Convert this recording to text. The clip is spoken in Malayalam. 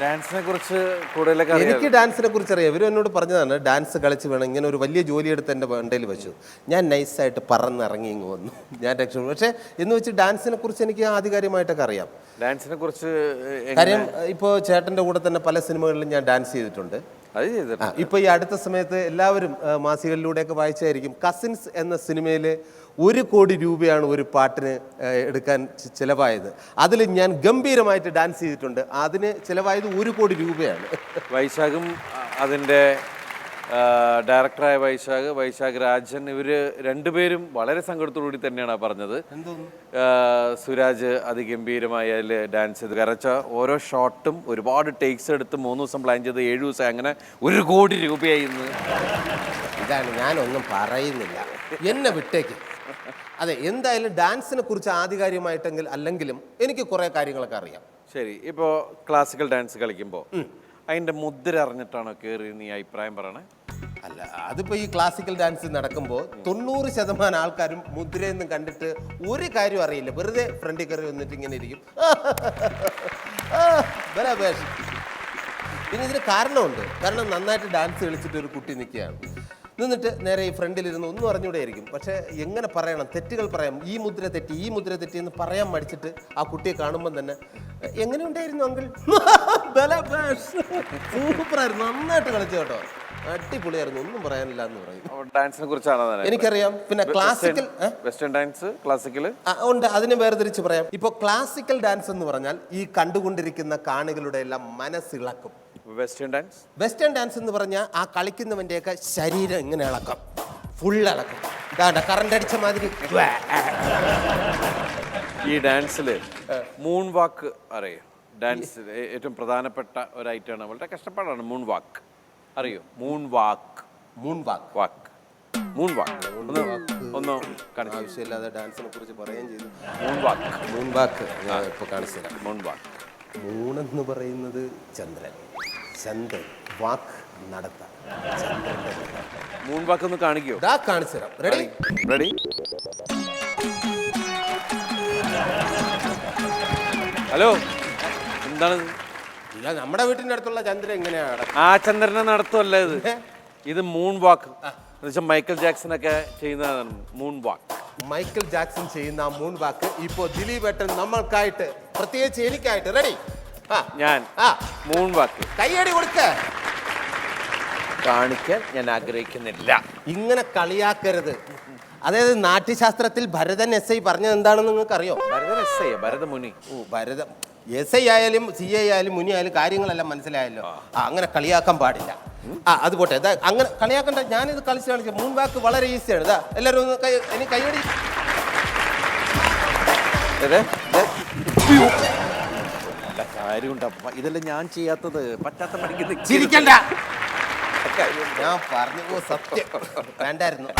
ഡാൻസിനെ കുറിച്ച് കൂടുതലൊക്കെ എനിക്ക് ഡാൻസിനെ കുറിച്ച് അറിയാം. ഇവർ എന്നോട് പറഞ്ഞതാണ് ഡാൻസ് കളിച്ച് വേണം. ഇങ്ങനെ ഒരു വലിയ ജോലി എടുത്ത് എന്റെ വണ്ടയിൽ വെച്ചു. ഞാൻ നൈസായിട്ട് പറന്നിറങ്ങി ഇങ്ങ് വന്നു. ഞാൻ രക്ഷപ്പെട്ടു. പക്ഷേ എന്ന് വെച്ച് ഡാൻസിനെ കുറിച്ച് എനിക്ക് ആധികാരികമായിട്ടൊക്കെ അറിയാം. ഡാൻസിനെ കുറിച്ച് കാര്യം ഇപ്പോൾ ചേട്ടന്റെ കൂടെ തന്നെ പല സിനിമകളിലും ഞാൻ ഡാൻസ് ചെയ്തിട്ടുണ്ട്. അത് ചെയ്തിട്ടുണ്ട്. ഇപ്പൊ ഈ അടുത്ത സമയത്ത് എല്ലാവരും മാസികകളിലൂടെയൊക്കെ വായിച്ചായിരിക്കും. കസിൻസ് എന്ന സിനിമയിൽ ഒരു കോടി രൂപയാണ് ഒരു പാട്ടിന് എടുക്കാൻ ചിലവായത്. അതിൽ ഞാൻ ഗംഭീരമായിട്ട് ഡാൻസ് ചെയ്തിട്ടുണ്ട്. അതിന് ചിലവായത് ഒരു കോടി രൂപയാണ്. വൈശാഖും അതിന്റെ ഡയറക്ടറായ വൈശാഖ് വൈശാഖ് രാജൻ ഇവർ രണ്ടുപേരും വളരെ സങ്കടത്തോടുകൂടി തന്നെയാണ് പറഞ്ഞത്. സുരാജ് അതിഗംഭീരമായി അതിൽ ഡാൻസ് ചെയ്ത് കരച്ച ഓരോ ഷോട്ടും ഒരുപാട് ടേക്സ് എടുത്ത് മൂന്ന് ദിവസം പ്ലാൻ ചെയ്ത് ഏഴ് ദിവസം അങ്ങനെ ഒരു കോടി രൂപയായി ഇന്ന്. ഇതാണ് ഞാനൊന്നും പറയുന്നില്ല. എന്നെ വിട്ടേക്ക്. അതെ എന്തായാലും ഡാൻസിനെ കുറിച്ച് ആധികാരികമായിട്ടെങ്കിൽ അല്ലെങ്കിലും എനിക്ക് കുറേ കാര്യങ്ങളൊക്കെ അറിയാം. ശരി ഇപ്പോൾ ക്ലാസിക്കൽ ഡാൻസ് കളിക്കുമ്പോൾ അതിന്റെ മുദ്ര അറിഞ്ഞിട്ടാണോ കയറി നീ അഭിപ്രായം പറയണേ? അല്ല അതിപ്പോ ഈ ക്ലാസിക്കൽ ഡാൻസ് നടക്കുമ്പോൾ തൊണ്ണൂറ് ശതമാനം ആൾക്കാരും മുദ്രയൊന്നും കണ്ടിട്ട് ഒരു കാര്യം അറിയില്ല. വെറുതെ ഫ്രണ്ടിൽ കയറി വന്നിട്ട് ഇങ്ങനെ ഇരിക്കും. ആ, ബലാ പിന്നെ ഇതിന് കാരണമുണ്ട്. കാരണം നന്നായിട്ട് ഡാൻസ് കളിച്ചിട്ട് ഒരു കുട്ടി നിൽക്കുകയാണ്. നിന്നിട്ട് നേരെ ഈ ഫ്രണ്ടിലിരുന്ന് ഒന്നും അറിഞ്ഞൂടെയായിരിക്കും പക്ഷേ എങ്ങനെ പറയണം? തെറ്റുകൾ പറയാം. ഈ മുദ്ര തെറ്റി ഈ മുദ്ര തെറ്റി എന്ന് പറയാൻ മടിച്ചിട്ട് ആ കുട്ടിയെ കാണുമ്പോൾ തന്നെ എങ്ങനെ ഉണ്ടായിരുന്നു അങ്കിൾ? സൂപ്പറായിരുന്നു. നന്നായിട്ട് കളിച്ചു കേട്ടോ. അടിപൊളിയായിരുന്നു. ഒന്നും പറയാനില്ല എന്ന് പറയും. ഡാൻസിനെ കുറിച്ചാണോ തന്നെ എനിക്കറിയാം. പിന്നെ ക്ലാസിക്കൽ വെസ്റ്റേൺ ഡാൻസ് ക്ലാസിക്കൽ ഉണ്ട്. അതിനെ വേർതിരിച്ച് പറയാം. ഇപ്പോൾ ക്ലാസിക്കൽ ഡാൻസ് എന്ന് പറഞ്ഞാൽ ഈ കണ്ടുകൊണ്ടിരിക്കുന്ന കാണികളുടെ എല്ലാം മനസ്സിളക്കും. വെസ്റ്റേൺ ഡാൻസ് വെസ്റ്റേൺ ഡാൻസ് എന്ന് പറഞ്ഞാൽ ആ കളിക്കുന്നവന്റെയൊക്കെ ശരീരം ഇങ്ങനെ ഇളക്കം. ഫുൾ ഇളക്കം. ഇതാണ്ട കറണ്ട് അടിച്ച മാതിരി. ഈ ഡാൻസിൽ മൂൺ വാക്ക് അറിയാം ഡാൻസ് ഏറ്റവും പ്രധാനപ്പെട്ട ഒരു ഐറ്റമാണ് വളരെ കഷ്ടപ്പാടാണ് മൂൺ വാക്ക് അറിയോ? Moon walk moon walk walk moon walk ഒന്ന് ഒന്ന് കാണിച്ചു ആവശ്യമില്ലാതെ ഡാൻസിനെ കുറിച്ച് പറയുകയും ചെയ്തു. മൂൺ വാക്ക് മൂൺ വാക്ക് ഞാൻ ഇപ്പോൾ കാണിച്ചു തരാം. മൂൺ എന്ന് മൂണെന്ന് പറയുന്നത് ചന്ദ്രൻ. ചന്ദ്രൻ വാക്ക് നടത്ത ചന്ദ്രന്റെ മൂൺ വാക്ക് ഒന്ന് കാണിക്കോ? ഡാ കാണിച്ചു തരാം. റെഡി റെഡി ഹലോ എന്താണ്? ഇല്ല നമ്മുടെ വീട്ടിന്റെ അടുത്തുള്ള ചന്ദ്രൻ എങ്ങനെയാണ് ആ ചന്ദ്രനെ നടത്തുമല്ല ഇത്. ഇത് മൂൺ വാക്ക് എന്നുവെച്ചാൽ മൈക്കൽ ജാക്സൺ ഒക്കെ ചെയ്യുന്നതാണ് മൂൺ വാക്ക് മൈക്കൽ ജാക്സൺ ചെയ്യുന്ന ആ മൂൺ വാക്ക് ഇപ്പോ ദിലീപ് ഏട്ടൻ നമ്മൾക്കായിട്ട് പ്രത്യേകിച്ച് എനിക്കായിട്ട് റെഡി ആ. ഞാൻ ആ. മൂൺ വാക്ക് കൈയടി കൊടുക്ക. കാണിക്കാൻ ഞാൻ ആഗ്രഹിക്കുന്നില്ല. ഇങ്ങനെ കളിയാക്കരുത്. അതായത് നാട്യശാസ്ത്രത്തിൽ ഭരതൻ എസ് ഐ പറഞ്ഞത് എന്താണെന്ന് നിങ്ങൾക്ക് അറിയോ എസ് ഐ ഭരതമുനി. ഓ ഭരതം എസ് ഐ ആയാലും സി ഐ ആയാലും മുനി ആയാലും കാര്യങ്ങളെല്ലാം മനസ്സിലായല്ലോ. ആ. അങ്ങനെ കളിയാക്കാൻ പാടില്ല. ആ അത് പോട്ടെ ഇതാ അങ്ങനെ കളിയാക്കണ്ട. ഞാനിത് കളിച്ച് കാണിച്ചു മൂൺ വാക്ക് വളരെ ഈസിയാണ്. ഇതാ എല്ലാവരും ഒന്ന് കൈ ഇനി കൈയടി ഏത്? ഇത്? ഉയ്യോ. നല്ല കാര്യമുണ്ട്. ഇതെല്ലാം ഞാൻ ചെയ്യാത്തത് പറ്റാത്ത പഠിക്കുന്നത് ചിരിക്കണ്ട. ഞാൻ പറഞ്ഞു സത്യം. വേണ്ടായിരുന്നു